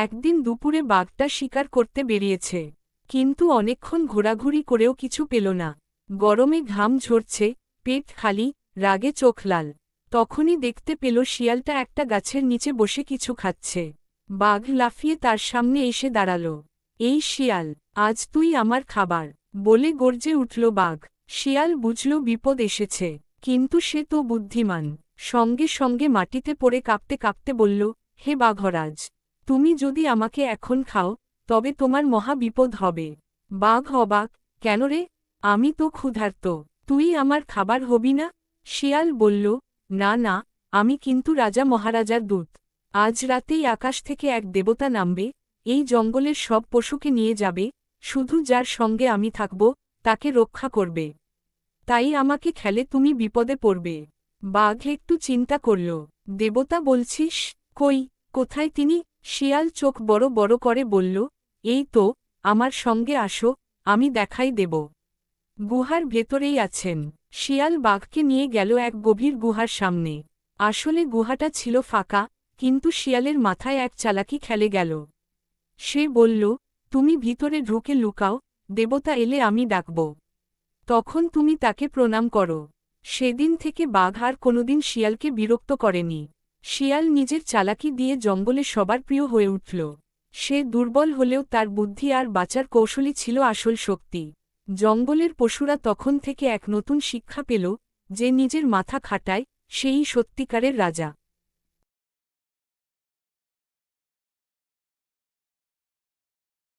একদিন দুপুরে বাঘটা শিকার করতে বেরিয়েছে। কিন্তু অনেকক্ষণ ঘোরাঘুরি করেও কিছু পেল না। গরমে ঘাম ঝরছে, পেট খালি, রাগে চোখ লাল। তখনই দেখতে পেল শিয়ালটা একটা গাছের নিচে বসে কিছু খাচ্ছে। বাঘ লাফিয়ে তার সামনে এসে দাঁড়াল। এই শিয়াল, আজ তুই আমার খাবার বলে গর্জে উঠল বাঘ। শিয়াল বুঝল বিপদ এসেছে, কিন্তু সে তো বুদ্ধিমান। সঙ্গে সঙ্গে মাটিতে পড়ে কাঁপতে কাঁপতে বলল, হে বাঘরাজ তুমি যদি আমাকে এখন খাও, তবে তোমার মহা বিপদ হবে। বাঘ অবাক, কেন রে? আমি তো ক্ষুধার্ত। তুই আমার খাবার হবি না? শিয়াল বলল, না না, আমি কিন্তু রাজা মহারাজার দূত। আজ রাতেই আকাশ থেকে এক দেবতা নামবে, এই জঙ্গলের সব পশুকে নিয়ে যাবে, শুধু যার সঙ্গে আমি থাকব, তাকে রক্ষা করবে। তাই আমাকে খেলে তুমি বিপদে পড়বে। বাঘ একটু চিন্তা করল। দেবতা বলছিস কই, কোথায় তিনি? শিয়াল চোখ বড় বড় করে বলল, এই তো, আমার সঙ্গে আসো, আমি দেখাই দেব। গুহার ভেতরেই আছেন। শিয়াল বাঘকে নিয়ে গেল এক গভীর গুহার সামনে। আসলে গুহাটা ছিল ফাঁকা, কিন্তু শিয়ালের মাথায় এক চালাকি খেলে গেল। সে বলল, তুমি ভিতরে ঢুকে লুকাও, দেবতা এলে আমি ডাকব। তখন তুমি তাকে প্রণাম করো। সেদিন থেকে বাঘ আর কোনোদিন শিয়ালকে বিরক্ত করেনি। শিয়াল নিজের চালাকি দিয়ে জঙ্গলে সবার প্রিয় হয়ে উঠল। সে দুর্বল হলেও তার বুদ্ধি আর বাঁচার কৌশলী ছিল আসল শক্তি। জঙ্গলের পশুরা তখন থেকে এক নতুন শিক্ষা পেল যে নিজের মাথা খাটায়, সেই সত্যিকারের রাজা।